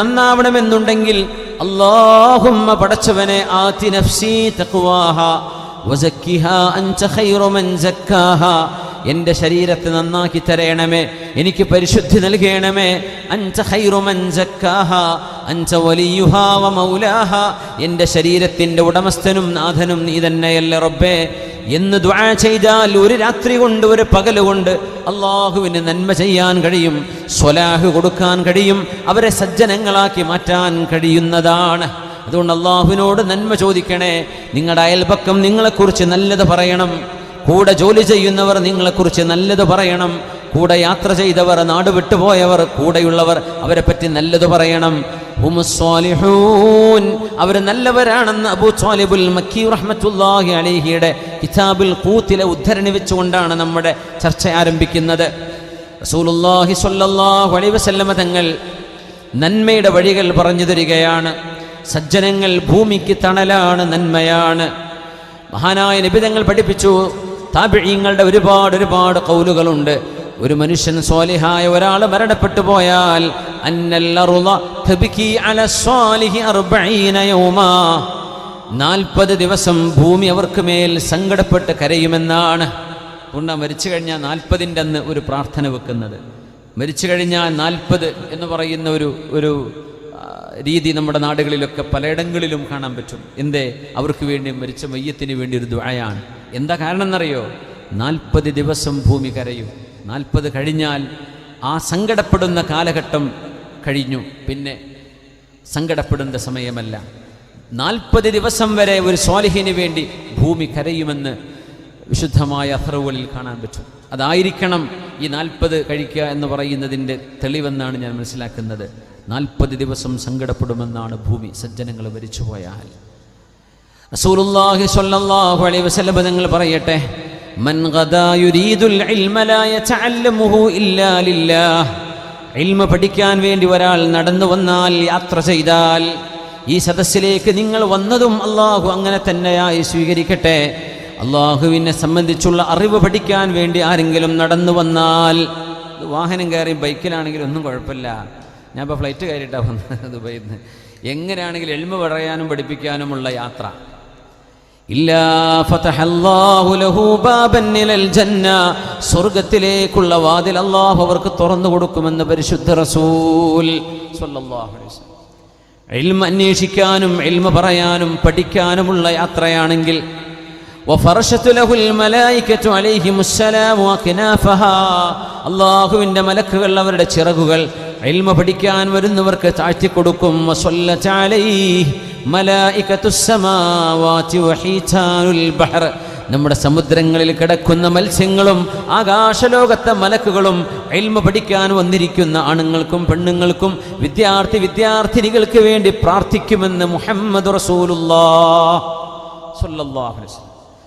നന്നാവണമെന്നുണ്ടെങ്കിൽ അള്ളാഹുമ്മ പടച്ചവനെ ആതി നഫ്സി അൻത ഖൈറു മൻ എന്റെ ശരീരത്തെ നന്നാക്കി തരയണമേ എനിക്ക് പരിശുദ്ധി നൽകണമേ. അൻത ഖൈറു മൻ സക്കാഹ അൻത വ മൗലാഹ. എന്റെ ശരീരത്തിന്റെ ഉടമസ്ഥനും നാഥനും നീ തന്നെയല്ലേ റബ്ബേ. എന്ന് ദുആ ചെയ്താൽ ഒരു രാത്രി കൊണ്ട് ഒരു പകൽ കൊണ്ട് അള്ളാഹുവിന് നന്മ ചെയ്യാൻ കഴിയും സ്വലാഹ് കൊടുക്കാൻ കഴിയും അവരെ സജ്ജനങ്ങളാക്കി മാറ്റാൻ കഴിയുന്നതാണ്. അതുകൊണ്ട് അള്ളാഹുവിനോട് നന്മ ചോദിക്കണേ നിങ്ങളുടെ അയൽപക്കം നിങ്ങളെക്കുറിച്ച് നല്ലത് പറയണം കൂടെ ജോലി ചെയ്യുന്നവർ നിങ്ങളെക്കുറിച്ച് നല്ലത് പറയണം കൂടെ യാത്ര ചെയ്തവർ നാട് വിട്ടുപോയവർ കൂടെയുള്ളവർ അവരെ പറ്റി നല്ലത് പറയണം. അവർ നല്ലവരാണെന്ന് അബൂ സ്വാലിബുൽ മക്കി റഹ്മത്തുല്ലാഹി അലിഹിയുടെ കിതാബുൽ കൂത്തിലെ ഉദ്ധരണി വെച്ചുകൊണ്ടാണ് നമ്മുടെ ചർച്ച ആരംഭിക്കുന്നത്. റസൂലുല്ലാഹി സ്വല്ലല്ലാഹു അലൈഹി വസല്ലമ തങ്ങൾ നന്മയുടെ വഴികൾ പറഞ്ഞു തരികയാണ്. സജ്ജനങ്ങൾ ഭൂമിക്ക് തണലാണ് നന്മയാണ്. മഹാനായ നിബിതങ്ങൾ പഠിപ്പിച്ചു. താപിഴീങ്ങളുടെ ഒരുപാട് ഒരുപാട് കൗലുകളുണ്ട്. ഒരു മനുഷ്യൻ സ്വാലിഹായ ഒരാൾ മരണപ്പെട്ടു പോയാൽ അന്നല്ലറുള നാൽപ്പത് ദിവസം ഭൂമി അവർക്ക് മേൽ സങ്കടപ്പെട്ട് കരയുമെന്നാണ്. അതുകൊണ്ട് മരിച്ചു കഴിഞ്ഞാൽ നാൽപ്പതിന്റെ അന്ന് ഒരു പ്രാർത്ഥന വെക്കുന്നത്. മരിച്ചു കഴിഞ്ഞാൽ നാൽപ്പത് എന്ന് പറയുന്ന ഒരു ഒരു രീതി നമ്മുടെ നാടുകളിലൊക്കെ പലയിടങ്ങളിലും കാണാൻ പറ്റും. എന്തേ? അവർക്ക് വേണ്ടി മരിച്ച മയ്യത്തിന് വേണ്ടി ഒരു ദ്വായാണ് എന്താ കാരണം എന്നറിയോ നാൽപ്പത് ദിവസം ഭൂമി കരയും. നാൽപ്പത് കഴിഞ്ഞാൽ ആ സങ്കടപ്പെടുന്ന കാലഘട്ടം കഴിഞ്ഞു. പിന്നെ സങ്കടപ്പെടുന്ന സമയമല്ല. നാൽപ്പത് ദിവസം വരെ ഒരു സ്വാലിഹിന് വേണ്ടി ഭൂമി കരയുമെന്ന് വിശുദ്ധമായ അഹറുകളിൽ കാണാൻ പറ്റും. അതായിരിക്കണം ഈ നാൽപ്പത് കഴിക്കുക എന്ന് പറയുന്നതിന്റെ തെളിവെന്നാണ് ഞാൻ മനസ്സിലാക്കുന്നത്. നാൽപ്പത് ദിവസം സങ്കടപ്പെടുമെന്നാണ് ഭൂമി സജ്ജനങ്ങൾ മരിച്ചുപോയാൽ റസൂലുള്ളാഹി സ്വല്ലല്ലാഹു അലൈഹി വസല്ലം നിങ്ങൾ പറയട്ടെ മൻ ഗദാ യുരീദുൽ ഇൽമ ലാ ഇല്ലാ ലില്ലാഹ്. ഇൽമ പഠിക്കാൻ വേണ്ടി ഒരാൾ നടന്നു വന്നാൽ യാത്ര ചെയ്താൽ ഈ സദസ്സിലേക്ക് നിങ്ങൾ വന്നതും അള്ളാഹു അങ്ങനെ തന്നെയായി സ്വീകരിക്കട്ടെ. അള്ളാഹുവിനെ സംബന്ധിച്ചുള്ള അറിവ് പഠിക്കാൻ വേണ്ടി ആരെങ്കിലും നടന്നു വന്നാൽ വാഹനം കയറി ബൈക്കിലാണെങ്കിലും ഒന്നും കുഴപ്പമില്ല. ഞാൻ ഇപ്പോൾ ഫ്ലൈറ്റ് കയറിയിട്ടാണ് വന്നത് ദുബൈയിൽ നിന്ന്. എങ്ങനെയാണെങ്കിലും എൽമ പറയാനും പഠിപ്പിക്കാനുമുള്ള യാത്ര. സ്വർഗത്തിലേക്കുള്ള വാതിൽ അള്ളാഹു അവർക്ക് തുറന്നു കൊടുക്കുമെന്ന് പരിശുദ്ധ റസൂൽ അലൈഹി ഇൽമ അന്വേഷിക്കാനും ഇൽമ പറയാനും പഠിക്കാനുമുള്ള യാത്രയാണെങ്കിൽ അള്ളാഹുവിന്റെ മലക്കുകൾ അവരുടെ ചിറകുകൾ ഇൽമ പഠിക്കാൻ വരുന്നവർക്ക് താഴ്ത്തിക്കൊടുക്കും. വസല്ലത അലൈഹി മലായികത്തുസ് സമാവാതി വഹീതാനുൽ ബഹർ. നമ്മുടെ സമുദ്രങ്ങളിൽ കിടക്കുന്ന മത്സ്യങ്ങളും ആകാശലോകത്തെ മലക്കുകളും എൽമ പഠിക്കാൻ വന്നിരിക്കുന്ന ആണുങ്ങൾക്കും പെണ്ണുങ്ങൾക്കും വിദ്യാർത്ഥി വിദ്യാർത്ഥിനികൾക്ക് വേണ്ടി പ്രാർത്ഥിക്കുമെന്ന് മുഹമ്മദ് റസൂലുല്ലാ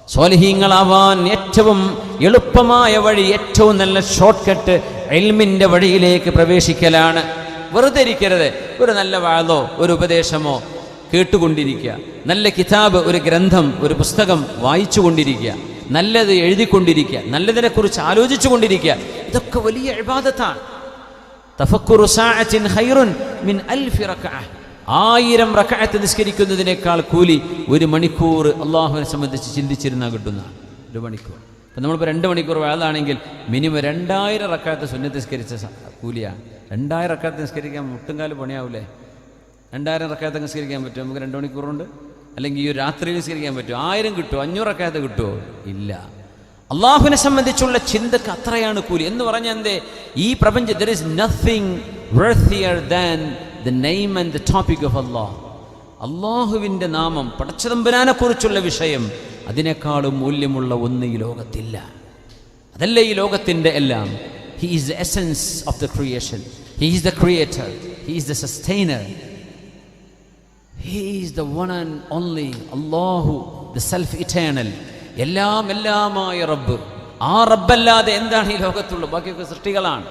സ്വാലിഹീങ്ങളാവാൻ ഏറ്റവും എളുപ്പമായ വഴി ഏറ്റവും നല്ല ഷോർട്ട് കട്ട് എൽമിന്റെ വഴിയിലേക്ക് പ്രവേശിക്കലാണ്. വെറുതെ ഇരിക്കരുത് ഒരു നല്ല വാഴോ ഒരു ഉപദേശമോ കേട്ടുകൊണ്ടിരിക്കുക. നല്ല കിതാബ് ഒരു ഗ്രന്ഥം ഒരു പുസ്തകം വായിച്ചു കൊണ്ടിരിക്കുക നല്ലത് എഴുതിക്കൊണ്ടിരിക്കുക. നല്ലതിനെക്കുറിച്ച് ആലോചിച്ചു കൊണ്ടിരിക്കുക ഇതൊക്കെ വലിയ റക്അഹ് ആയിരം റക്കായത്ത് നിസ്കരിക്കുന്നതിനേക്കാൾ കൂലി ഒരു മണിക്കൂർ അള്ളാഹുവിനെ സംബന്ധിച്ച് ചിന്തിച്ചിരുന്നാൽ കിട്ടുന്ന ഒരു മണിക്കൂർ. ഇപ്പം നമ്മളിപ്പോൾ രണ്ട് മണിക്കൂർ വേളാണെങ്കിൽ മിനിമം രണ്ടായിരം റക്കായത്ത് സുന്നത്തിസ്കരിച്ച കൂലിയാണ്. രണ്ടായിരം റക്കായത്ത് നിസ്കരിക്കാൻ മുട്ടുംകാൽ പണിയാവൂലേ? രണ്ടായിരം റക്കായത്തങ്ങ് സ്വീകരിക്കാൻ പറ്റുമോ? നമുക്ക് രണ്ട് മണിക്കൂറുണ്ട്. അല്ലെങ്കിൽ ഈ ഒരു രാത്രിയിൽ സ്വീകരിക്കാൻ പറ്റും ആയിരം കിട്ടുമോ? അഞ്ഞൂറ് റക്കായത്ത് കിട്ടുമോ? ഇല്ല. അള്ളാഹുവിനെ സംബന്ധിച്ചുള്ള ചിന്തക്ക് അത്രയാണ് കൂലി. എന്ന് പറഞ്ഞാൽ എന്തേ? ഈ പ്രപഞ്ച there is nothing worthier than the name and the topic of Allah. അള്ളാഹുവിന്റെ നാമം പടച്ചതമ്പുരാനെ കുറിച്ചുള്ള വിഷയം അതിനേക്കാളും മൂല്യമുള്ള ഒന്ന് ഈ ലോകത്തില്ല. അതല്ലേ ഈ ലോകത്തിന്റെ എല്ലാം? He is the essence of the creation he is the creator he is the sustainer is the one and only Allah the self eternal എല്ലാം എല്ലാമായ റബ്ബ്. ആ റബ്ബല്ലാതെ എന്താണ് ഈ ലോകത്തുള്ളൂ? ബാക്കിയൊക്കെ സൃഷ്ടികളാണ്.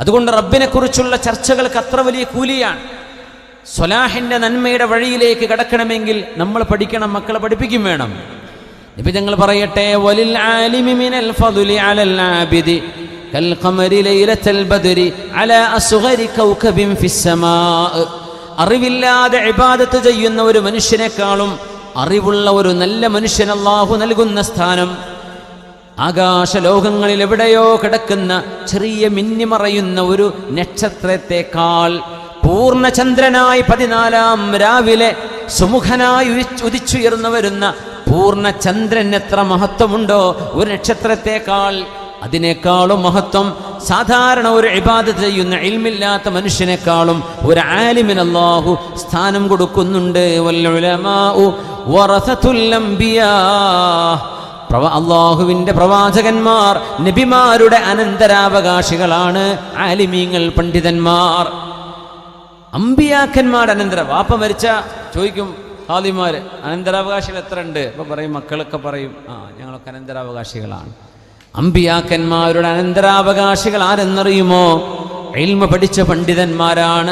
അതുകൊണ്ട് റബ്ബിനെ കുറിച്ചുള്ള ചർച്ചകൾക്ക് അത്ര വലിയ കൂലിയാണ്. സ്വലാഹിന്റെ നന്മയുടെ വഴിയിലേക്ക് കടക്കണമെങ്കിൽ നമ്മൾ പഠിക്കണം മക്കളെ പഠിപ്പിക്കും വേണം. ഇപ്പം ഞങ്ങൾ പറയട്ടെ കൽ ലൈലത്തൽ ബദരി അല അറിവില്ലാതെ ഇബാദത്ത് ചെയ്യുന്ന ഒരു മനുഷ്യനേക്കാളും അറിവുള്ള ഒരു നല്ല മനുഷ്യൻ അള്ളാഹു നൽകുന്ന സ്ഥാനം. ആകാശലോകങ്ങളിൽ എവിടെയോ കിടക്കുന്ന ചെറിയ മിന്നിമറയുന്ന ഒരു നക്ഷത്രത്തെക്കാൾ പൂർണചന്ദ്രനായി പതിനാലാം രാവിലെ സുമുഖനായി ഉദിച്ചുയർന്നു വരുന്ന പൂർണചന്ദ്രൻ എത്ര മഹത്വമുണ്ടോ? ഒരു നക്ഷത്രത്തെക്കാൾ അതിനേക്കാളും മഹത്വം സാധാരണ ഒരു ഇബാദത്ത് ചെയ്യുന്ന ഇൽമില്ലാത്ത മനുഷ്യനേക്കാളും ഒരു ആലിമിന് സ്ഥാനം കൊടുക്കുന്നുണ്ട്. അള്ളാഹുവിന്റെ പ്രവാചകന്മാർ നബിമാരുടെ അനന്തരാവകാശികളാണ് ആലിമീങ്ങൾ പണ്ഡിതന്മാർ. അമ്പിയാക്കന്മാർ അനന്തര വാപ്പ മരിച്ച ചോദിക്കും ഹാദിമാർ അനന്തരാവകാശികൾ എത്ര ഉണ്ട് അപ്പൊ പറയും മക്കളൊക്കെ പറയും ആ ഞങ്ങളൊക്കെ അനന്തരാവകാശികളാണ്. അമ്പിയാക്കന്മാരുടെ അനന്തരാവകാശികൾ ആരെന്നറിയുമോ? ഇൽമ പഠിച്ച പണ്ഡിതന്മാരാണ്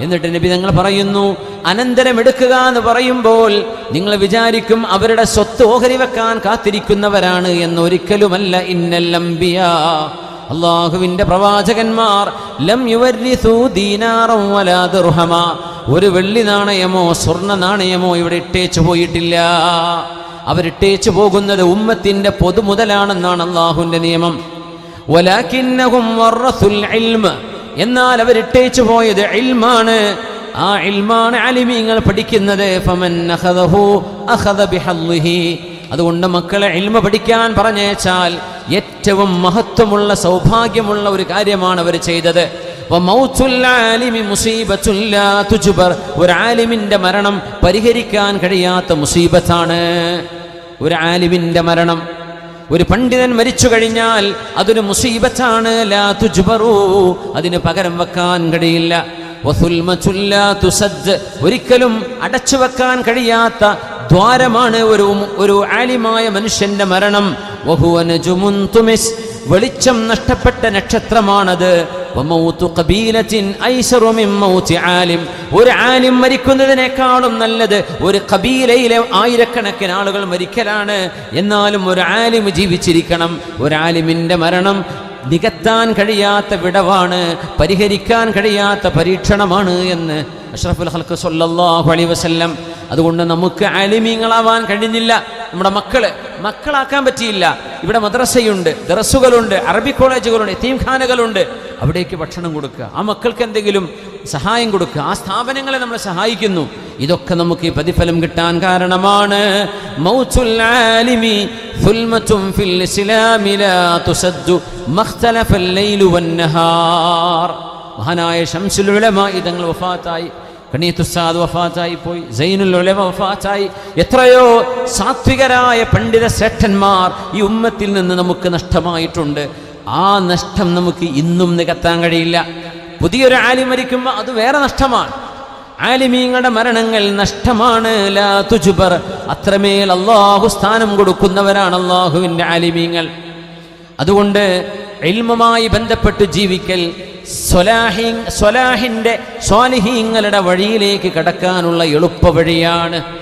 എന്നിട്ട് നബി ഞങ്ങൾ പറയുന്നു അനന്തരം എടുക്കുക എന്ന് പറയുമ്പോൾ നിങ്ങൾ വിചാരിക്കും അവരുടെ സ്വത്ത് ഓഹരി വെക്കാൻ കാത്തിരിക്കുന്നവരാണ് എന്ന് ഒരിക്കലുമല്ല ഇന്നല്ലംബിയ അള്ളാഹുവിന്റെ പ്രവാചകന്മാർ ലം ഒരു വെള്ളി നാണയമോ സ്വർണ നാണയമോ ഇവിടെ ഇട്ടേച്ചു പോയിട്ടില്ല. അവരിട്ടേച്ചു പോകുന്നത് ഉമ്മത്തിന്റെ പൊതുമുതലാണെന്നാണ് അള്ളാഹുന്റെ നിയമം. ഇൽമ. എന്നാൽ അവരിട്ടേച്ചു പോയത് ഇൽമാണ്. ആ ഇൽമാണ് അലിമീങ്ങൾ പഠിക്കുന്നത്. അതുകൊണ്ട് മക്കളെ ഇൽമ പഠിക്കാൻ പറഞ്ഞേച്ചാൽ ഏറ്റവും മഹത്വമുള്ള സൗഭാഗ്യമുള്ള ഒരു കാര്യമാണ് അവർ ചെയ്തത്. ഒരു ആലിമിന്റെ മരണം പരിഹരിക്കാൻ കഴിയാത്ത മുസീബത്താണ് ഒരു ആലിമിന്റെ മരണം ഒരു പണ്ഡിതൻ മരിച്ചു കഴിഞ്ഞാൽ അതൊരു മുസീബത്താണ് ലാ തുജ്ബറു അതിന് പകരം വെക്കാൻ കഴിയില്ല. ഒരിക്കലും അടച്ചു വെക്കാൻ കഴിയാത്ത ദ്വാരമാണ് ഒരു ഒരു ആലിമായ മനുഷ്യന്റെ മരണം. വെളിച്ചം നഷ്ടപ്പെട്ട നക്ഷത്രമാണത് ഒരു ആലിം മരിക്കുന്നതിനേക്കാളും നല്ലത് ഒരു കബീലയിലെ ആയിരക്കണക്കിന് ആളുകൾ മരിക്കലാണ്. എന്നാലും ഒരു ആലിം ജീവിച്ചിരിക്കണം. ഒരു ആലിമിന്റെ മരണം നികത്താൻ കഴിയാത്ത വിടവാണ് പരിഹരിക്കാൻ കഴിയാത്ത പരീക്ഷണമാണ് എന്ന് അഷ്റഫുൽ ഹൽക്ക് സൊല്ലാഹു അലൈഹി വസ്ല്ലം. അതുകൊണ്ട് നമുക്ക് അലിമീങ്ങളാവാൻ കഴിഞ്ഞില്ല. നമ്മുടെ മക്കൾ മക്കളാക്കാൻ പറ്റിയില്ല. ഇവിടെ മദ്രസയുണ്ട് ദറസുകളുണ്ട് അറബി കോളേജുകളുണ്ട് എത്തീംഖാനകളുണ്ട് അവിടേക്ക് ഭക്ഷണം കൊടുക്കുക. ആ മക്കൾക്ക് എന്തെങ്കിലും സഹായം കൊടുക്കുക. ആ സ്ഥാപനങ്ങളെ നമ്മൾ സഹായിക്കുന്നു. ഇതൊക്കെ നമുക്ക് ഈ പ്രതിഫലം കിട്ടാൻ കാരണമാണ്. മഹാനായ ഷംസുൽ ഉലമ ഇതങ്ങൾ വഫാത്തായി. കണീത്തുസാദ് വഫാത്തായി പോയി. സൈനുൽ ഉലമ വഫാത്തായി. എത്രയോ സാത്വികരായ പണ്ഡിത ശ്രേഷ്ഠന്മാർ ഈ ഉമ്മത്തിൽ നിന്ന് നമുക്ക് നഷ്ടമായിട്ടുണ്ട്. ആ നഷ്ടം നമുക്ക് ഇന്നും നികത്താൻ കഴിയില്ല. പുതിയൊരു ആലി മരിക്കുമ്പോൾ അത് വേറെ നഷ്ടമാണ്. ആലിമീങ്ങളുടെ മരണങ്ങൾ നഷ്ടമാണ്. ലാ തുജുബർ. അത്രമേൽ അള്ളാഹു സ്ഥാനം കൊടുക്കുന്നവരാണ് അള്ളാഹുവിന്റെ ആലിമീങ്ങൾ. അതുകൊണ്ട് ഇൽമുമായി ബന്ധപ്പെട്ട് ജീവിക്കൽ സ്വലാഹി സ്വലാഹിന്റെ സ്വാലിഹീങ്ങളുടെ വഴിയിലേക്ക് കടക്കാനുള്ള എളുപ്പ വഴിയാണ്.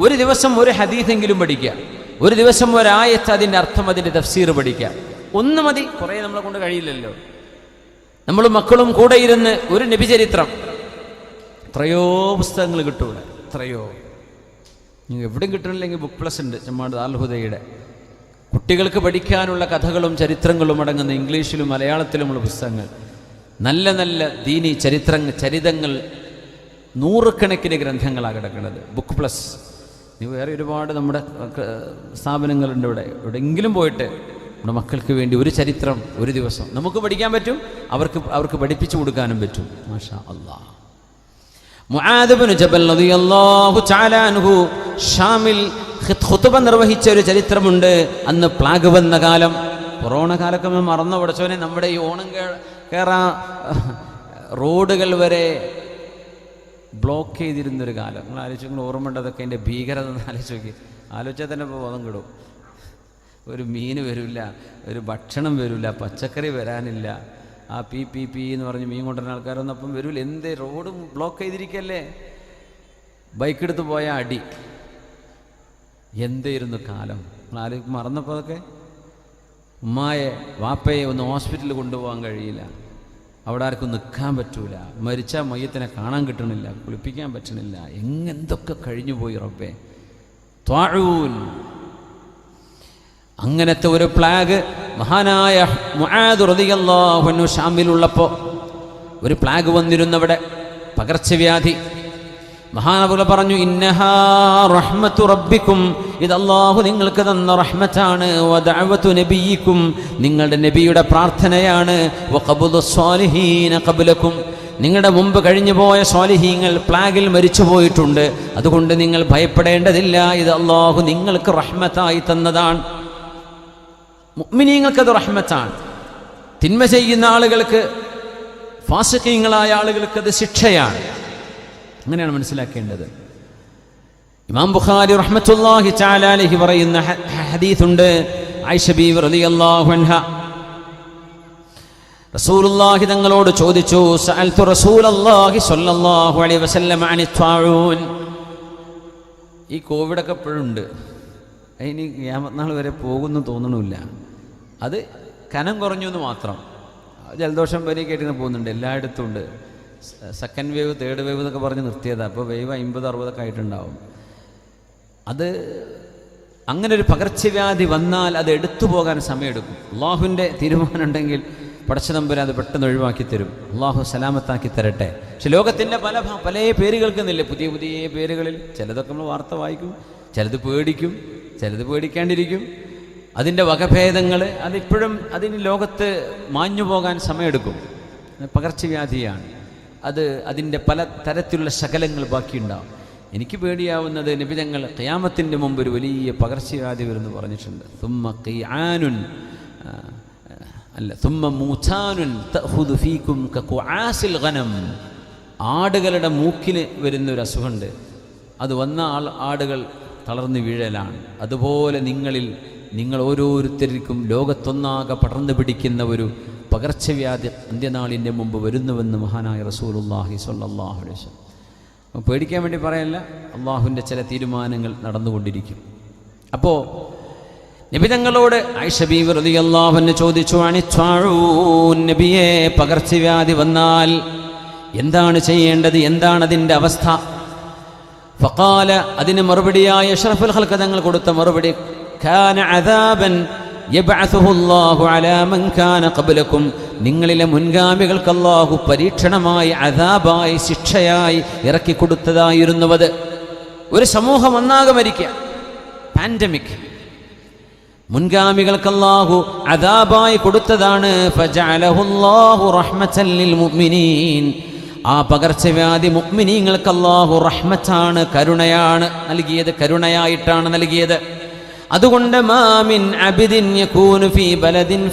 ഒരു ദിവസം ഒരു ഹദീസെങ്കിലും പഠിക്കുക. ഒരു ദിവസം ഒരായത്ത് അതിന്റെ അർത്ഥം അതിന്റെ തഫ്സീർ പഠിക്കുക. ഒന്ന് മതി കുറേ നമ്മളെ കൊണ്ട് കഴിയില്ലല്ലോ. നമ്മൾ മക്കളും കൂടെ ഇരുന്ന് ഒരു നബിചരിത്രം. എത്രയോ പുസ്തകങ്ങൾ കിട്ടൂല എത്രയോ. നിങ്ങൾ എവിടെയും കിട്ടണില്ലെങ്കിൽ ബുക്ക് പ്ലസ് ഉണ്ട് ചെമ്മാട് ആൽഹുദയുടെ കുട്ടികൾക്ക് പഠിക്കാനുള്ള കഥകളും ചരിത്രങ്ങളും അടങ്ങുന്ന ഇംഗ്ലീഷിലും മലയാളത്തിലുമുള്ള പുസ്തകങ്ങൾ. നല്ല നല്ല ദീനി ചരിത്രങ്ങൾ ചരിതങ്ങൾ നൂറുകണക്കിന് ഗ്രന്ഥങ്ങളാണ് കിടക്കുന്നത്. ബുക്ക് പ്ലസ് നീ വേറെ ഒരുപാട് നമ്മുടെ ക- സ്ഥാപനങ്ങളുണ്ട് ഇവിടെ. എവിടെയെങ്കിലും പോയിട്ട് നമ്മുടെ മക്കൾക്ക് വേണ്ടി ഒരു ചരിത്രം ഒരു ദിവസം നമുക്ക് പഠിക്കാൻ പറ്റും അവർക്ക് അവർക്ക് പഠിപ്പിച്ചു കൊടുക്കാനും പറ്റും. മാഷാ അള്ളാ ജബൽ റളിയല്ലാഹു തആല അൻഹു ഷാമിൽ നിർവഹിച്ച ഒരു ചരിത്രമുണ്ട്. അന്ന് പ്ലാഗ് വന്ന കാലം കൊറോണ കാലൊക്കെ മറന്നു പഠിച്ചവനെ നമ്മുടെ ഈ ഓണം കേ- കേറാ. റോഡുകൾ വരെ ബ്ലോക്ക് ചെയ്തിരുന്നൊരു കാലം. നിങ്ങൾ ആലോചിച്ച് നിങ്ങൾ ഓർമ്മ അതൊക്കെ എന്റെ ഭീകരത എന്ന് ആലോചിച്ച് നോക്കി. ആലോചിച്ചാൽ തന്നെ ഇപ്പോൾ ബോധം കിടും. ഒരു മീൻ വരില്ല ഒരു ഭക്ഷണം വരില്ല പച്ചക്കറി വരാനില്ല. ആ പി പി പി എന്ന് പറഞ്ഞ് മീൻ കൊണ്ടുവരുന്ന ആൾക്കാരൊന്നും അപ്പം വരില്ല എന്ത് റോഡ് ബ്ലോക്ക് ചെയ്തിരിക്കല്ലേ? ബൈക്ക് എടുത്ത് പോയ അടി എന്തായിരുന്നു കാലം? നിങ്ങൾ ആലോചിക്കും മറന്നപ്പോൾ അതൊക്കെ? ഉമ്മായെ വാപ്പയെ ഒന്ന് ഹോസ്പിറ്റലിൽ കൊണ്ടുപോകാൻ കഴിയില്ല. അവിടെ ആർക്കും നിൽക്കാൻ പറ്റൂല. മരിച്ച മയ്യത്തിനെ കാണാൻ കിട്ടണില്ല കുളിപ്പിക്കാൻ പറ്റണില്ല. എങ്ങെന്തൊക്കെ കഴിഞ്ഞു പോയി റബ്ബേ. ത്വാഴൂൻ അങ്ങനത്തെ ഒരു പ്ലാഗ് മഹാനായ അൻഹു ഷാമിലുള്ളപ്പോൾ ഒരു പ്ലാഗ് വന്നിരുന്നവിടെ. പകർച്ചവ്യാധി. മഹാനബുല പറഞ്ഞു ഇന്നഹാ റബ്ബിക്കും ഇത് അള്ളാഹു നിങ്ങൾക്ക് തന്ന റഹ്മത്താണ്. വദഅവതു നബിയിക്കും നിങ്ങളുടെ നബിയുടെ പ്രാർത്ഥനയാണ്. വഖബുദു നിങ്ങളുടെ മുമ്പ് കഴിഞ്ഞു പോയ സ്വാലിഹീങ്ങൾ പ്ലാഗിൽ മരിച്ചു പോയിട്ടുണ്ട് അതുകൊണ്ട് നിങ്ങൾ ഭയപ്പെടേണ്ടതില്ല. ഇത് അള്ളാഹു നിങ്ങൾക്ക് റഹ്മത്തായി തന്നതാണ്. മുഗ്മിനീങ്ങൾക്കത് റഹ്മത്താണ്. തിന്മ ചെയ്യുന്ന ആളുകൾക്ക് ഫാസിഖീങ്ങളായ ആളുകൾക്കത് ശിക്ഷയാണ്. അങ്ങനെയാണ് മനസ്സിലാക്കേണ്ടത്. ഇമാം ബുഖാരി റഹ്മത്തുള്ളാഹി തആല അലൈഹി പറയുന്ന ഹദീസ് ഹദീസുണ്ട്. ആയിഷ ബീവി റളിയല്ലാഹു അൻഹ. റസൂലുള്ളാഹി തങ്ങളോട് ചോദിച്ചു സഅൽതു റസൂലുള്ളാഹി സ്വല്ലല്ലാഹു അലൈഹി വസല്ലം അനി ത്വാഊൻ. ഈ കോവിഡ് ഒക്കെ ഇപ്പോഴുണ്ട് അതിന് ഗ്യാമത്നാൾ വരെ പോകുന്നു തോന്നണില്ല അത് കനം കുറഞ്ഞു എന്ന് മാത്രം. ജലദോഷം വരെ കേട്ടിങ്ങനെ പോകുന്നുണ്ട്. എല്ലായിടത്തും ഉണ്ട്. സെക്കൻഡ് വേവ് തേർഡ് വേവ് എന്നൊക്കെ പറഞ്ഞ് നിർത്തിയതാണ് അപ്പോൾ വേവ് അമ്പത് അറുപതൊക്കെ ആയിട്ടുണ്ടാവും. അത് അങ്ങനെ ഒരു പകർച്ചവ്യാധി വന്നാൽ അത് എടുത്തു പോകാൻ സമയമെടുക്കും. അള്ളാഹുവിന്റെ തീരുമാനം ഉണ്ടെങ്കിൽ പടച്ചതമ്പുര അത് പെട്ടെന്ന് ഒഴിവാക്കി തരും. അള്ളാഹു സലാമത്താക്കി തരട്ടെ. പക്ഷെ ലോകത്തിന്റെ പല പല പേരുകൾക്കുന്നില്ലേ പുതിയ പുതിയ പേരുകളിൽ ചിലതൊക്കെ നമ്മൾ വാർത്ത വായിക്കും ചിലത് പേടിക്കും ചിലത് പേടിക്കാണ്ടിരിക്കും. അതിന്റെ വകഭേദങ്ങൾ അതിപ്പോഴും അതിന് ലോകത്ത് മാഞ്ഞു പോകാൻ സമയമെടുക്കും. പകർച്ചവ്യാധിയാണ്. അത് അതിന്റെ പല തരത്തിലുള്ള ശകലങ്ങൾ ബാക്കിയുണ്ടാവും. എനിക്ക് പേടിയാവുന്നത് നിബിതങ്ങൾ ക്യാമത്തിന്റെ മുമ്പ് ഒരു വലിയ പകർച്ചവ്യാധി വരുമെന്ന് പറഞ്ഞിട്ടുണ്ട്. തുമ്മ ഖിയാനുൻ അല്ല തുമ്മ മൂച്ചാനുൻ ഫീക്കും ആസിൽ ഗനം ആടുകളുടെ മൂക്കിന് വരുന്ന ഒരു അസുഖമുണ്ട്. അത് വന്ന ആൾ ആടുകൾ തളർന്നു വീഴലാണ്. അതുപോലെ നിങ്ങളിൽ നിങ്ങൾ ഓരോരുത്തർക്കും ലോകത്തൊന്നാകെ പടർന്നു പിടിക്കുന്ന ഒരു പകർച്ചവ്യാധി അന്ത്യനാളിന്റെ മുമ്പ് വരുന്നുവെന്ന് മഹാനായ അലൈഹി വസല്ലം. അപ്പോൾ പേടിക്കാൻ വേണ്ടി പറയല്ല അള്ളാഹുവിന്റെ ചില തീരുമാനങ്ങൾ നടന്നുകൊണ്ടിരിക്കും. അപ്പോൾ നബിതങ്ങളോട് ഐഷബീബ് റളിയല്ലാഹുവിനെ ചോദിച്ചു അണിച്ചാഴൂ നബിയെ പകർച്ചവ്യാധി വന്നാൽ എന്താണ് ചെയ്യേണ്ടത്? എന്താണ് അതിന്റെ അവസ്ഥ? ഫക്കാല അതിന് മറുപടിയായ ഷറഫുൽ ഖൽഖ തങ്ങൾ കൊടുത്ത മറുപടി ഖാന അദാബൻ നിങ്ങളിലെ മുൻഗാമികൾക്ക് അല്ലാഹു പരീക്ഷണമായി അദാബായി ശിക്ഷയായി ഇറക്കി കൊടുത്തതായിരുന്നുവത് ഒരു സമൂഹം ഒന്നാകെ മരിക്കുക. പാൻഡമിക് മുൻഗാമികൾക്ക് അല്ലാഹു അദാബായി കൊടുത്തതാണ്. ആ പകർച്ചവ്യാധി മുഅ്മിനീങ്ങൾക്ക് അല്ലാഹു റഹ്മത്താണ് കരുണയാണ് നൽകിയത്. കരുണയായിട്ടാണ് നൽകിയത്. അതുകൊണ്ട് മാമിൻ അബിദിൻ ഫീ ബലദിൻ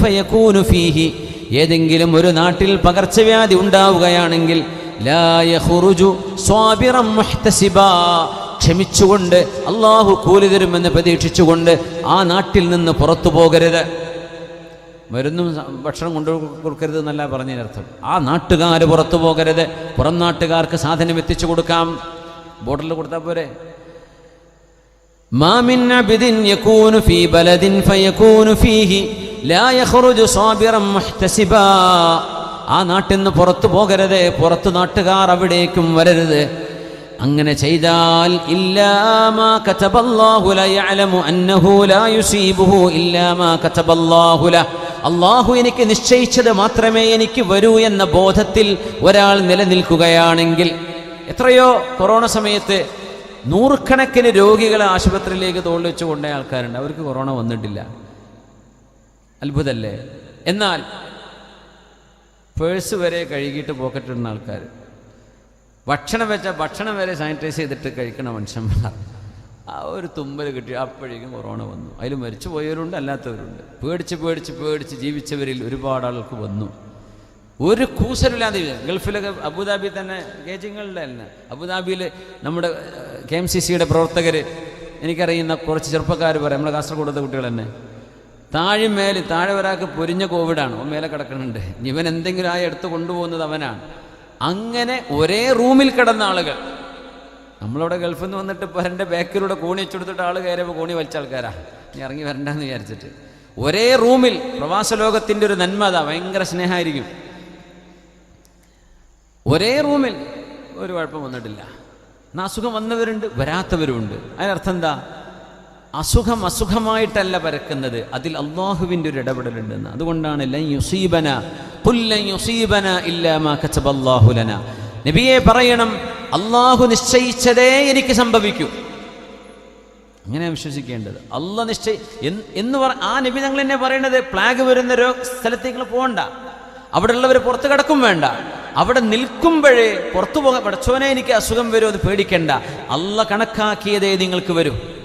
ഫീഹി. ഏതെങ്കിലും ഒരു നാട്ടിൽ പകർച്ചവ്യാധി ഉണ്ടാവുകയാണെങ്കിൽ ക്ഷമിച്ചുകൊണ്ട് അള്ളാഹു കൂലി തരുമെന്ന് പ്രതീക്ഷിച്ചുകൊണ്ട് ആ നാട്ടിൽ നിന്ന് പുറത്തു പോകരുത്. മരുന്നും ഭക്ഷണം കൊണ്ടു കൊടുക്കരുത് എന്നല്ല പറഞ്ഞതിനർത്ഥം ആ നാട്ടുകാർ പുറത്തു പോകരുത്. പുറം നാട്ടുകാർക്ക് സാധനം എത്തിച്ചു കൊടുക്കാം. ബോട്ടിൽ കൊടുത്താൽ പോരെ? ما من عبد يكون في بلد فيكون فيه لا يخرج صابرا محتسبا ആ നാട്ടിൽ നിന്ന് പുറത്തു പോകരുത് പുറത്തു നാട്ടുകാർ അവിടേക്കും വരരുത് അങ്ങനെ ചെയ്താൽ ഇല്ലാമാ കതബല്ലാഹു ല യഅലമു അന്നഹു ലാ യുസീബുഹു ഇല്ലാമാ കതബല്ലാഹു ല അള്ളാഹു എനിക്ക് നിശ്ചയിച്ചത് മാത്രമേ എനിക്ക് വരൂ എന്ന ബോധത്തിൽ ഒരാൾ നിലനിൽക്കുകയാണെങ്കിൽ എത്രയോ കൊറോണ സമയത്ത് നൂറുകണക്കിന് രോഗികളെ ആശുപത്രിയിലേക്ക് തോളിൽ വെച്ച് കൊണ്ട ആൾക്കാരുണ്ട്. അവർക്ക് കൊറോണ വന്നിട്ടില്ല. അത്ഭുതല്ലേ? എന്നാൽ പേഴ്സ് വരെ കഴുകിയിട്ട് പോക്കറ്റിടുന്ന ആൾക്കാർ ഭക്ഷണം വെച്ച ഭക്ഷണം വരെ സാനിറ്റൈസ് ചെയ്തിട്ട് കഴിക്കണ മനുഷ്യന്മാർ. ആ ഒരു തുമ്പൽ കിട്ടി. അപ്പോഴേക്കും കൊറോണ വന്നു. അതിൽ മരിച്ചു പോയവരുണ്ട് അല്ലാത്തവരുണ്ട്. പേടിച്ച് പേടിച്ച് പേടിച്ച് ജീവിച്ചവരിൽ ഒരുപാട് ആൾക്ക് വന്നു. ഒരു കൂസരില്ലാതെ. ഗൾഫിലൊക്കെ അബുദാബി തന്നെ ഗേജിങ്ങളുടെ അല്ല അബുദാബിയിൽ നമ്മുടെ കെ എം സി സിയുടെ പ്രവർത്തകർ എനിക്കറിയുന്ന കുറച്ച് ചെറുപ്പക്കാർ പറയാം. നമ്മുടെ കാസർഗോഡത്തെ കുട്ടികൾ തന്നെ. താഴെ മേലെ താഴെ ഒരാൾക്ക് പൊരിഞ്ഞ കോവിഡാണ്. ഓ മേലെ കിടക്കുന്നുണ്ട്. ഇവൻ എന്തെങ്കിലും ആയി എടുത്ത് കൊണ്ടുപോകുന്നത് അവനാണ്. അങ്ങനെ ഒരേ റൂമിൽ കിടന്ന ആളുകൾ. നമ്മളവിടെ ഗൾഫിൽ നിന്ന് വന്നിട്ട് ഇപ്പോൾ എന്റെ ബാക്കിലൂടെ കോണി വെച്ചെടുത്തിട്ട് ആൾ കയറിയപ്പോൾ കോണി വലിച്ച ആൾക്കാരാ. നീ ഇറങ്ങി വരണ്ടെന്ന് വിചാരിച്ചിട്ട്. ഒരേ റൂമിൽ പ്രവാസ ലോകത്തിന്റെ ഒരു നന്മ അതാ. ഭയങ്കര സ്നേഹമായിരിക്കും. ഒരേ റൂമിൽ ഒരു കുഴപ്പം വന്നിട്ടില്ല. എന്നാൽ അസുഖം വന്നവരുണ്ട് വരാത്തവരുണ്ട് അതിനർത്ഥം എന്താ അസുഖം അസുഖമായിട്ടല്ല പരക്കുന്നത്. അതിൽ അള്ളാഹുവിന്റെ ഒരു ഇടപെടലുണ്ടെന്ന്. അതുകൊണ്ടാണ് ലൈസീബന യുസീബന പുല്ലൻ യുസീബന ഇല്ലാ മാ കതബല്ലാഹു ലന. നബിയെ പറയണം അള്ളാഹു നിശ്ചയിച്ചതേ എനിക്ക് സംഭവിക്കൂ. അങ്ങനെ വിശ്വസിക്കേണ്ടത്. അല്ല നിശ്ചയി എന്ന് പറ ആ നബി ഞങ്ങൾ എന്നെ പറയേണ്ടത് പ്ലാഗ് വരുന്ന സ്ഥലത്തേക്ക് പോകണ്ട അവിടെ ഉള്ളവർ പുറത്ത് കിടക്കും വേണ്ട. അവിടെ നിൽക്കുമ്പോഴേ പുറത്തു പോകാൻ പഠിച്ചവനെ എനിക്ക് അസുഖം വരുമോ അത് പേടിക്കണ്ട. അല്ല കണക്കാക്കിയതേ നിങ്ങൾക്ക് വരും.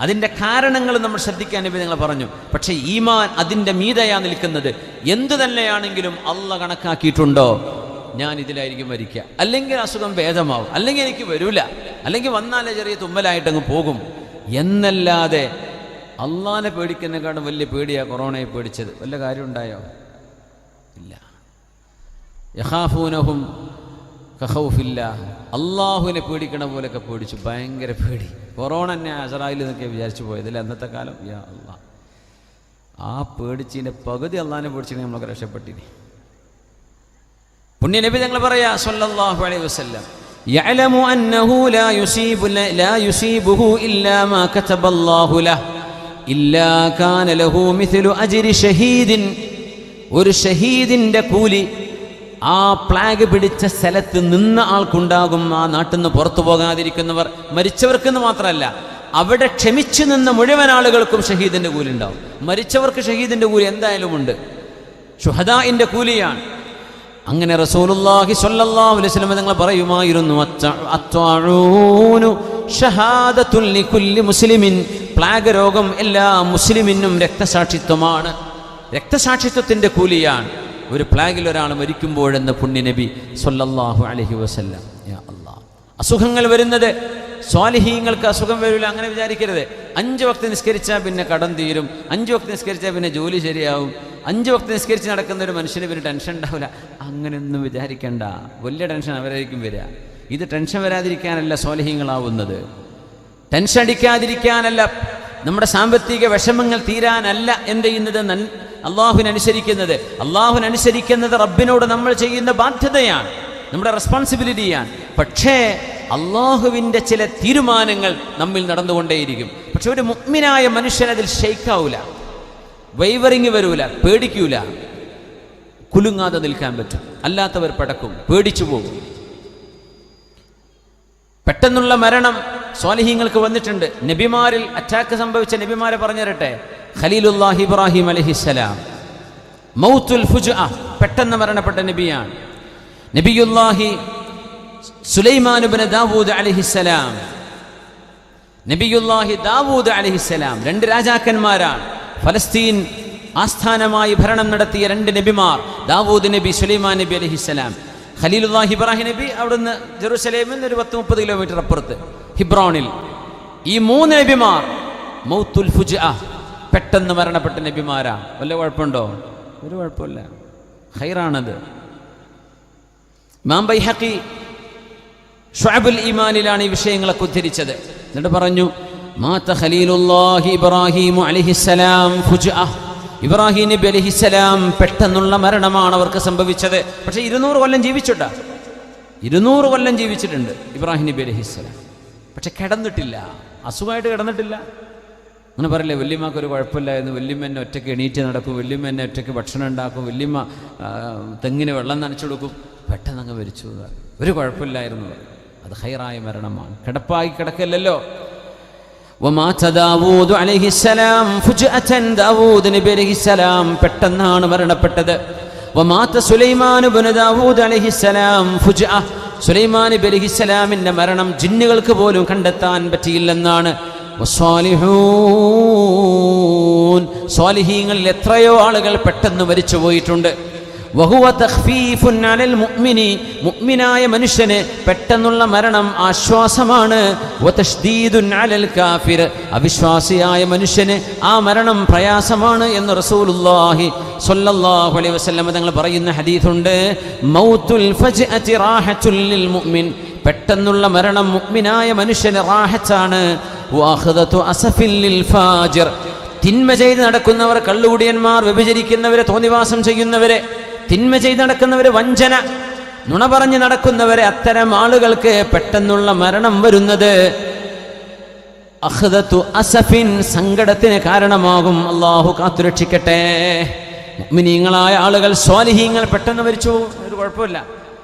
അതിന്റെ കാരണങ്ങൾ നമ്മൾ ശ്രദ്ധിക്കാൻ നബി നിങ്ങൾ പറഞ്ഞു. പക്ഷേ ഈമാൻ അതിന്റെ മീതയാ നിൽക്കുന്നത്. എന്തു തന്നെയാണെങ്കിലും അല്ല കണക്കാക്കിയിട്ടുണ്ടോ? ഞാൻ ഇതിലായിരിക്കും മരിക്കുക. അല്ലെങ്കിൽ അസുഖം ഭേദമാവും. അല്ലെങ്കിൽ എനിക്ക് വരൂല. അല്ലെങ്കിൽ വന്നാലേ ചെറിയ തുമ്മലായിട്ടങ്ങ് പോകും. എന്നല്ലാതെ അള്ളാനെ പേടിക്കുന്നതിനെക്കാളും വലിയ പേടിയാണ് കൊറോണയെ പേടിച്ചത്. വല്ല കാര്യമുണ്ടായോ ഇല്ല. യഹാഫൂനഹും കഹൗഫില്ല അള്ളാഹുവിനെ പേടിക്കണ പോലെയൊക്കെ പേടിച്ചു ഭയങ്കര പേടി കൊറോണ തന്നെ അസറായിൽ എന്നൊക്കെ വിചാരിച്ചു പോയതിൽ അന്നത്തെ കാലം യാ അള്ളാ ആ പേടിച്ചതിൻ്റെ പകുതി അള്ളാഹിനെ പേടിച്ചിട്ട് നമ്മളൊക്കെ രക്ഷപ്പെട്ടിനി പുണ്യനബി ഞങ്ങൾ പറയാ സല്ലല്ലാഹു അലൈഹി വസല്ലം يعلم أنه لا يصيب لا يصيبه إلا ما كتب الله له إلا كان له مثل أجر شهيد ഒരു ഷഹീദിന്റെ കൂലി ആ പ്ലാഗ് പിടിച്ച സ്ഥലത്ത് നിന്ന ആൾക്കുണ്ടാകും. ആ നാട്ടിൽ നിന്ന് പുറത്തു പോകാതിരിക്കുന്നവർ മരിച്ചവർക്കെന്ന് മാത്രമല്ല അവിടെ ക്ഷമിച്ചു നിന്ന മുഴുവൻ ആളുകൾക്കും ഷഹീദിന്റെ കൂലി ഉണ്ടാവും മരിച്ചവർക്ക് ഷഹീദിന്റെ കൂലി എന്തായാലും ഉണ്ട്. ഷുഹദാഇന്റെ കൂലിയാണ്. അങ്ങനെ റസൂലുള്ളാഹി സ്വല്ലല്ലാഹു അലൈഹി വസല്ലം നിങ്ങൾ പറയുമായിരുന്നു അത്വാഴൂനു ഷഹാദത്തുൽ ലികുല്ലി മുസ്ലിമിൻ. പ്ലാഗ് രോഗം എല്ലാ മുസ്ലിമിനും രക്തസാക്ഷിത്വമാണ്. രക്തസാക്ഷിത്വത്തിന്റെ കൂലിയാണ്. ഒരു പ്ലാഗിൽ ഒരാൾ മരിക്കുമ്പോഴെന്ന് പുണ്യനബി സ്വല്ലല്ലാഹു അലൈഹി വസല്ലം. അല്ലാഹ് അസുഖങ്ങൾ വരുന്നത് സ്വാലിഹീങ്ങൾക്ക് അസുഖം വരില്ല അങ്ങനെ വിചാരിക്കരുത്. അഞ്ച് വക്ത് നിസ്കരിച്ചാൽ പിന്നെ കടം തീരും. അഞ്ച് വക്ത് നിസ്കരിച്ചാൽ പിന്നെ ജോലി ശരിയാവും. അഞ്ച് വക്ത് നിസ്കരിച്ച് നടക്കുന്ന ഒരു മനുഷ്യന് പിന്നെ ടെൻഷൻ ഉണ്ടാവില്ല അങ്ങനെയൊന്നും വിചാരിക്കണ്ട. വലിയ ടെൻഷൻ അവരായിരിക്കും വരിക. ഇത് ടെൻഷൻ വരാതിരിക്കാനല്ല സ്വാലിഹീങ്ങളാവുന്നത്. ടെൻഷൻ അടിക്കാതിരിക്കാനല്ല നമ്മുടെ സാമ്പത്തിക വിഷമങ്ങൾ തീരാനല്ല എന്ത് ചെയ്യുന്നത്? അള്ളാഹുവിനനുസരിക്കുന്നത്. അള്ളാഹുവിനനുസരിക്കുന്നത് റബ്ബിനോട് നമ്മൾ ചെയ്യുന്ന ബാധ്യതയാണ്. നമ്മുടെ റെസ്പോൺസിബിലിറ്റിയാണ്. പക്ഷേ അള്ളാഹുവിന്റെ ചില തീരുമാനങ്ങൾ നമ്മിൽ നടന്നുകൊണ്ടേയിരിക്കും. പക്ഷെ ഒരു മുഗ്മിനായ മനുഷ്യൻ അതിൽ ഷെയ്ക്കാവൂല. വൈവറിങ് വരൂല. പേടിക്കൂല. കുലുങ്ങാതെ നിൽക്കാൻ പറ്റും. അല്ലാത്തവർ പടക്കും. പേടിച്ചു പോകും. പെട്ടെന്നുള്ള മരണം സ്വാലിഹീങ്ങൾക്ക് വന്നിട്ടുണ്ട്. നബിമാരിൽ അറ്റാക്ക് സംഭവിച്ച നബിമാരെ പറഞ്ഞു തരട്ടെ ഖലീലുല്ലാഹി ഇബ്രാഹിം അലഹിസ്സലാം. മൗത്തുൽ ഫുജ് പെട്ടെന്ന് മരണപ്പെട്ട നബിയാണ്. നബിയുല്ലാഹി സുലൈമാനുബിന് ദാവൂദ് അലഹിസ്സലാം. നബിയുല്ലാഹി ദാവൂദ് അലഹിസ്സലാം രണ്ട് രാജാക്കന്മാരാണ്. ഫലസ്തീൻ ആസ്ഥാനമായി ഭരണം നടത്തിയ രണ്ട് നബിമാർ ദാവൂദ് നബി സുലൈമാൻ നബി അലഹിസ്സലാം. ഖലീലുല്ലാഹി ഇബ്രാഹിം നബി അവിടുന്ന് ജെറുസലേമിൽ നിന്ന് ഒരു പത്ത് മുപ്പത് കിലോമീറ്റർ അപ്പുറത്ത്. ഹിബ്രോണിൽ. ഈ മൂന്ന് നബിമാർ മൗത്തുൽ ഫുജ പെട്ടെന്ന് മരണപ്പെട്ട നബിമാരാ. വല്ല കുഴപ്പമുണ്ടോ? ഒരു കുഴപ്പമില്ല. ഹൈറാണത് ഇമാം ബൈഹഖി ഷുഅബുൽ ഈമാനിലാണ് ഈ വിഷയങ്ങളൊക്കെ ഉദ്ധരിച്ചത്. എന്നിട്ട് പറഞ്ഞു ഖലീലുല്ലാഹി ഇബ്രാഹിം നബി പെട്ടെന്നുള്ള മരണമാണ് അവർക്ക് സംഭവിച്ചത്. പക്ഷേ ഇരുന്നൂറ് കൊല്ലം ജീവിച്ചിട്ടാ. ഇരുന്നൂറ് കൊല്ലം ജീവിച്ചിട്ടുണ്ട് ഇബ്രാഹിം നബി അലൈഹിസ്സലാം പക്ഷെ കിടന്നിട്ടില്ല. അസുഖമായിട്ട് കിടന്നിട്ടില്ല. അങ്ങനെ പറയില്ലേ വല്യമ്മക്ക് ഒരു കുഴപ്പമില്ല എന്ന് വല്യമ്മ ഒറ്റയ്ക്ക് എണീറ്റ് നടക്കും വല്യമ്മ ഒറ്റയ്ക്ക് ഭക്ഷണം ഉണ്ടാക്കും വല്യമ്മ തെങ്ങിന് വെള്ളം നനച്ചു കൊടുക്കും. പെട്ടെന്ന് അങ്ങ് മരിച്ചു ഒരു കുഴപ്പമില്ലായിരുന്നു അത് ഹൈറായ മരണമാണ്. കിടപ്പായി കിടക്കല്ലല്ലോ. പെട്ടെന്നാണ് മരണപ്പെട്ടത്. സുലൈമാൻ സുലൈമാൻ നബി അലൈഹിസ്സലാമിന്റെ മരണം ജിന്നുകൾക്ക് പോലും കണ്ടെത്താൻ പറ്റിയില്ലെന്നാണ്. സ്വാലിഹീങ്ങളിൽ എത്രയോ ആളുകൾ പെട്ടെന്ന് മരിച്ചു പോയിട്ടുണ്ട് മുഅ്മിനായ മനുഷ്യന് പെട്ടെന്നുള്ള മരണം ആശ്വാസമാണ്. കാഫിർ. അവിശ്വാസിയായ മനുഷ്യന് ആ മരണം പ്രയാസമാണ് എന്ന് റസൂലുള്ളാഹി സ്വല്ലല്ലാഹു അലൈഹി വസല്ലം തങ്ങൾ പറയുന്ന ഹദീസുണ്ട്. മൗത്തുൽ ഫജ്അതി റാഹത്തുൽ ലിൽ മുഅ്മിൻ. പെട്ടെന്നുള്ള മരണം മുഅ്മിനായ മനുഷ്യന് റാഹത്താണ്. വഅഖദതു അസഫിൽ ലിൽ ഫാജിർ. തിന്മ ചെയ്ത് നടക്കുന്നവർ കള്ളുകുടിയന്മാർ വ്യഭിചരിക്കുന്നവരെ തോന്നിവാസം ചെയ്യുന്നവരെ തിന്മ ചെയ്ത് നടക്കുന്നവര് വഞ്ചന. നുണ പറഞ്ഞ് നടക്കുന്നവരെ അത്തരം ആളുകൾക്ക് പെട്ടെന്നുള്ള മരണം വരുന്നത് അഹ്ദത്തു അസഫിൻ സങ്കടത്തിന് കാരണമാകും. അള്ളാഹു കാത്തുരക്ഷിക്കട്ടെ മുഅ്മിനീങ്ങളായ ആളുകൾ സ്വാലിഹീങ്ങൾ പെട്ടെന്ന് മരിച്ചു ഒരു കുഴപ്പമില്ല.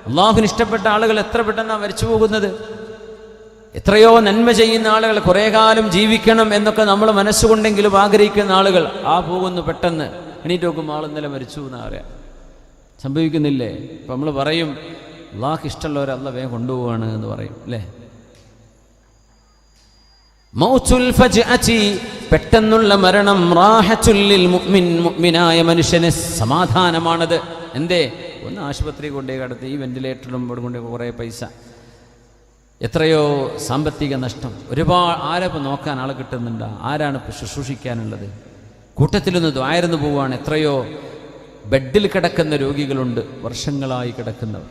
അള്ളാഹുവിന് ഇഷ്ടപ്പെട്ട ആളുകൾ എത്ര പെട്ടെന്നാണ് മരിച്ചു പോകുന്നത്? എത്രയോ നന്മ ചെയ്യുന്ന ആളുകൾ കുറേ കാലം ജീവിക്കണം എന്നൊക്കെ നമ്മൾ മനസ്സുകൊണ്ടെങ്കിലും ആഗ്രഹിക്കുന്ന ആളുകൾ ആ പോകുന്നു പെട്ടെന്ന്. എണീറ്റ് നോക്കുമ്പോൾ ആൾ ഇന്നലെ മരിച്ചു എന്നാ പറയാം. സംഭവിക്കുന്നില്ലേ? ഇപ്പം നമ്മൾ പറയും അള്ളാഹ് ഇഷ്ടമുള്ളവരെ അല്ല വേഗം കൊണ്ടുപോവാണ് എന്ന് പറയും അല്ലേ? പെട്ടെന്നുള്ള മരണം റാഹച്ചുല്ലിൽ മുഅ്മിൻ മുഅ്മിനായ മനുഷ്യന് സമാധാനമാണത്. എന്തേ? ഒന്ന് ആശുപത്രി കൊണ്ടേ കടത്തി ഈ വെന്റിലേറ്ററിലും ഇവിടെ കൊണ്ടേ കുറേ പൈസ. എത്രയോ സാമ്പത്തിക നഷ്ടം. ഒരുപാട് ആരപ്പോൾ നോക്കാൻ ആൾ കിട്ടുന്നുണ്ട്? ആരാണ് ഇപ്പോൾ ശുശ്രൂഷിക്കാനുള്ളത്? കൂട്ടത്തിലൊന്ന് ദ്വായർന്നു പോവുകയാണ് എത്രയോ ബെഡിൽ കിടക്കുന്ന രോഗികളുണ്ട് വർഷങ്ങളായി കിടക്കുന്നവർ.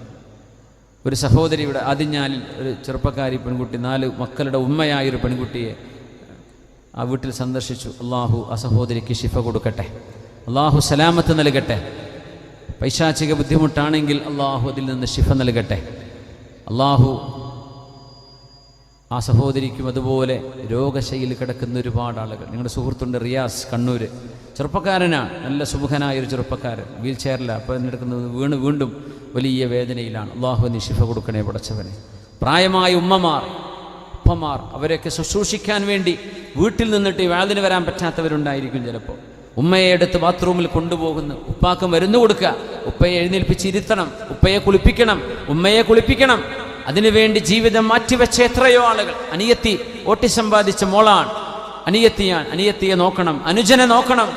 ഒരു സഹോദരിയുടെ ഇവിടെ ആദിഞ്ഞാലിൽ ഒരു ചെറുപ്പക്കാരി പെൺകുട്ടി നാല് മക്കളുടെ ഉമ്മയായ ഒരു പെൺകുട്ടിയെ ആ വീട്ടിൽ സന്ദർശിച്ചു. അള്ളാഹു ആ സഹോദരിക്ക് ശിഫ കൊടുക്കട്ടെ. അള്ളാഹു സലാമത്ത് നൽകട്ടെ. പൈശാചിക ബുദ്ധിമുട്ടാണെങ്കിൽ അള്ളാഹു അതിൽ നിന്ന് ശിഫ നൽകട്ടെ. അള്ളാഹു ആ സഹോദരിക്കും അതുപോലെ രോഗശൈലി കിടക്കുന്ന ഒരുപാട് ആളുകൾ. നിങ്ങളുടെ സുഹൃത്തുണ്ട് റിയാസ് കണ്ണൂർ ചെറുപ്പക്കാരനാണ്. നല്ല സുമുഖനായ ഒരു ചെറുപ്പക്കാരൻ. വീൽ ചെയറിലാണ് അപ്പോൾ എന്നെടുക്കുന്നത് വീണ് വീണ്ടും വലിയ വേദനയിലാണ്. അള്ളാഹു ശിഫ കൊടുക്കണേ പടച്ചവനെ. പ്രായമായ ഉമ്മമാർ ഉപ്പമാർ അവരെയൊക്കെ ശുശ്രൂഷിക്കാൻ വേണ്ടി വീട്ടിൽ നിന്നിട്ട് ഈ വാതിന് വരാൻ പറ്റാത്തവരുണ്ടായിരിക്കും ചിലപ്പോൾ. ഉമ്മയെ എടുത്ത് ബാത്റൂമിൽ കൊണ്ടുപോകുന്നു. ഉപ്പാക്ക് മരുന്ന് കൊടുക്കുക. ഉപ്പയെ എഴുന്നേൽപ്പിച്ച് ഇരുത്തണം. ഉപ്പയെ കുളിപ്പിക്കണം. ഉമ്മയെ കുളിപ്പിക്കണം. അതിനുവേണ്ടി ജീവിതം മാറ്റിവെച്ച എത്രയോ ആളുകൾ. അനിയത്തി ഓട്ടി സമ്പാദിച്ച മോളാണ്. അനിയത്തിയാണ് അനിയത്തിയെ നോക്കണം അനുജനെ നോക്കണം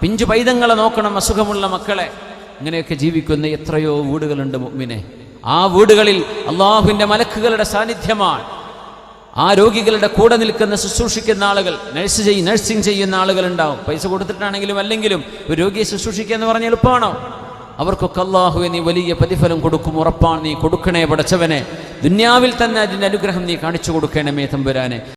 പിഞ്ചു പൈതങ്ങളെ നോക്കണം അസുഖമുള്ള മക്കളെ. ഇങ്ങനെയൊക്കെ ജീവിക്കുന്ന എത്രയോ വീടുകളുണ്ട് മുമ്മിനെ ആ വീടുകളിൽ അള്ളാഹുവിന്റെ മലക്കുകളുടെ സാന്നിധ്യമാണ്. ആ രോഗികളുടെ കൂടെ നിൽക്കുന്ന ശുശ്രൂഷിക്കുന്ന ആളുകൾ നഴ്സ് ചെയ്യും നഴ്സിംഗ് ചെയ്യുന്ന ആളുകൾ ഉണ്ടാവും പൈസ കൊടുത്തിട്ടാണെങ്കിലും അല്ലെങ്കിലും ഒരു രോഗിയെ ശുശ്രൂഷിക്കുക എന്ന് പറഞ്ഞാൽ എളുപ്പമാണോ? അവർക്കൊക്കെ അള്ളാഹുവെ നീ വലിയ പ്രതിഫലം കൊടുക്കും ഉറപ്പാണ് നീ കൊടുക്കണേ പടച്ചവനെ. ദുന്യാവിൽ തന്നെ അതിന്റെ അനുഗ്രഹം നീ കാണിച്ചു കൊടുക്കണേ കൊടുക്കണമേ തമ്പുരാനെ.